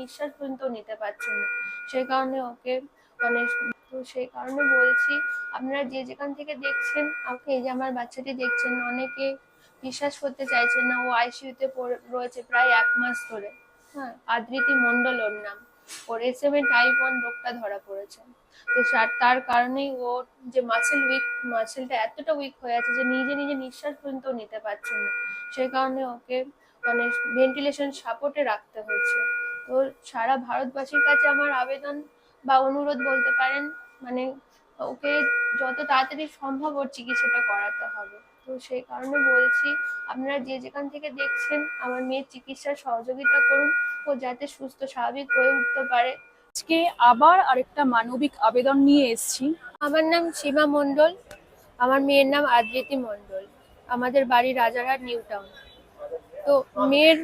নিঃশ্বাস পর্যন্ত নিতে পারছেন না। সেই কারণে ওকে মানে তো সেই কারণে বলছি, আপনারা যে যেখান থেকে দেখছেন, আমাকে এই যে আমার বাচ্চাটি দেখছেন, অনেকে বিশ্বাস করতে চাইছেন না। ও আইসিইউতে রয়েছে প্রায় এক মাস ধরে। হ্যাঁ আদৃতি মণ্ডল ওর নাম। ওর S M A type one রোগটা ধরা পড়েছে। তো তার কারণেই ওর যে মাসেল উইক মাসেলটা এতটা উইক হয়ে আছে যে নিজে নিজে নিঃশ্বাস পর্যন্ত নিতে পারছে না। সেই কারণে ওকে মানে ভেন্টিলেশন সাপোর্টে রাখতে হচ্ছে। তো সারা ভারতবাসীর কাছে আমার আবেদন বা অনুরোধ বলতে পারেন মানে ওকে যত তাড়াতাড়ি সম্ভব ওর চিকিৎসাটা করাতে হবে। তো সেই কারণে বলছি আপনারা যে যেখান থেকে দেখছেন আমার মেয়ের চিকিৎসার সহযোগিতা করুন ও যাতে সুস্থ স্বাভাবিক হয়ে উঠতে পারে। আজকে আবার আরেকটা মানবিক আবেদন নিয়ে এসেছি। আমার নাম সীমা মণ্ডল আমার মেয়ের নাম আদ্রিতি মণ্ডল আমাদের বাড়ি রাজারহাট নিউ টাউন। তো মেয়ের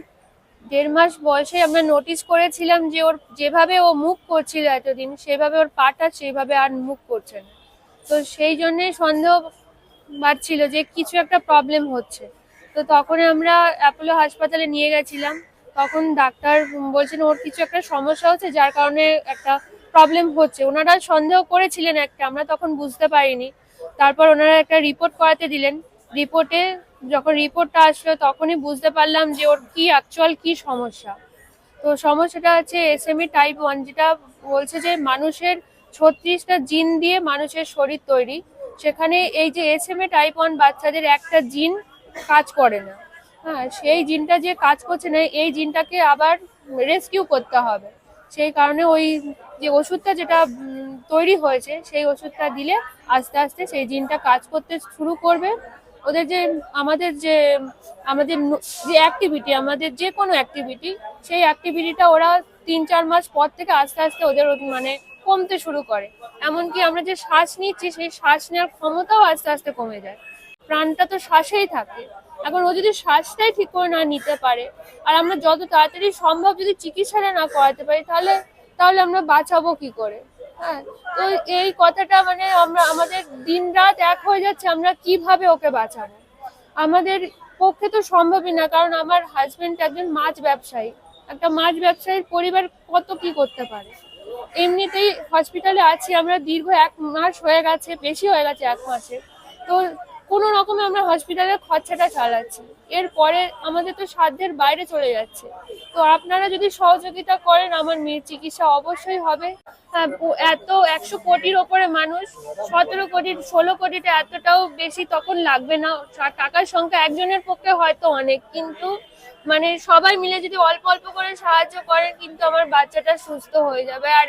দেড় মাস বয়সে আমরা নোটিস করেছিলাম যে ওর যেভাবে ও মুখ করছিল এতদিন, সেভাবে ওর পাটা সেভাবে আর মুখ করছে না। তো সেই জন্যই সন্দেহ বাড়ছিল যে কিছু একটা প্রবলেম হচ্ছে। তো তখন আমরা অ্যাপোলো হাসপাতালে নিয়ে গেছিলাম। তখন ডাক্তার বলছেন ওর কিছু একটা সমস্যা হচ্ছে, যার কারণে একটা প্রবলেম হচ্ছে। ওনারা সন্দেহ করেছিলেন একটা, আমরা তখন বুঝতে পারিনি। তারপর ওনারা একটা রিপোর্ট করাতে দিলেন। রিপোর্টে যখন রিপোর্টটা আসলো, তখনই বুঝতে পারলাম যে ওর কি অ্যাকচুয়াল কি সমস্যা। তো সমস্যাটা হচ্ছে এসএমই টাইপ ওয়ান যেটা বলছে যে মানুষের ছত্রিশটা জিন দিয়ে মানুষের শরীর তৈরি। সেখানে এই যে এস এসএমএ টাইপ ওয়ান বাচ্চাদের একটা জিন কাজ করে না। হ্যাঁ সেই জিনটা যে কাজ করছে না, এই জিনটাকে আবার রেস্কিউ করতে হবে। সেই কারণে ওই যে ওষুধটা যেটা তৈরি হয়েছে, সেই ওষুধটা দিলে আস্তে আস্তে সেই জিনটা কাজ করতে শুরু করবে। ওদের যে আমাদের যে আমাদের যে অ্যাক্টিভিটি আমাদের যে কোনো অ্যাক্টিভিটি সেই অ্যাক্টিভিটিটা ওরা তিন চার মাস পর থেকে আস্তে আস্তে ওদের মানে কমতে শুরু করে। এমনকি আমরা যে শ্বাস নিচ্ছি, সেই শ্বাস নেওয়ার ক্ষমতাও আস্তে আস্তে কমে যায়। প্রাণটা তো শ্বাসেই থাকে। এখন ও যদি শ্বাসটাই ঠিক করে না নিতে পারে, আর আমরা যত তাড়াতাড়ি সম্ভব যদি চিকিৎসাটা না করাতে পারি, তাহলে তাহলে আমরা বাঁচাবো কি করে? হ্যাঁ তো এই কথাটা মানে আমরা, আমাদের দিনরাত এক হয়ে যাচ্ছে, আমরা কীভাবে ওকে বাঁচাবো? আমাদের পক্ষে তো সম্ভবই না, কারণ আমার হাজবেন্ড একজন মাছ ব্যবসায়ী। একটা মাছ ব্যবসায়ীর পরিবার কত কি করতে পারে? এমনিতেই হসপিটালে আছি, আমরা দীর্ঘ এক মাস হয়ে গেছে, বেশি হয়ে গেছে এক মাসে। তো কোনো রকমে আমরা হসপিটালের খরচাটা চালাচ্ছি। এরপরে আমাদের তো সাধ্যের বাইরে চলে যাচ্ছে। তো আপনারা যদি সহযোগিতা করেন আমার মেয়ের চিকিৎসা অবশ্যই হবে। হ্যাঁ, এত একশো কোটির ওপরে মানুষ সতেরো কোটি ষোলো কোটিটা এতটাও বেশি তখন লাগবে না। টাকার সংখ্যা একজনের পক্ষে হয়তো অনেক কিন্তু মানে সবাই মিলে যদি অল্প অল্প করে সাহায্য করেন কিন্তু আমার বাচ্চাটা সুস্থ হয়ে যাবে। আর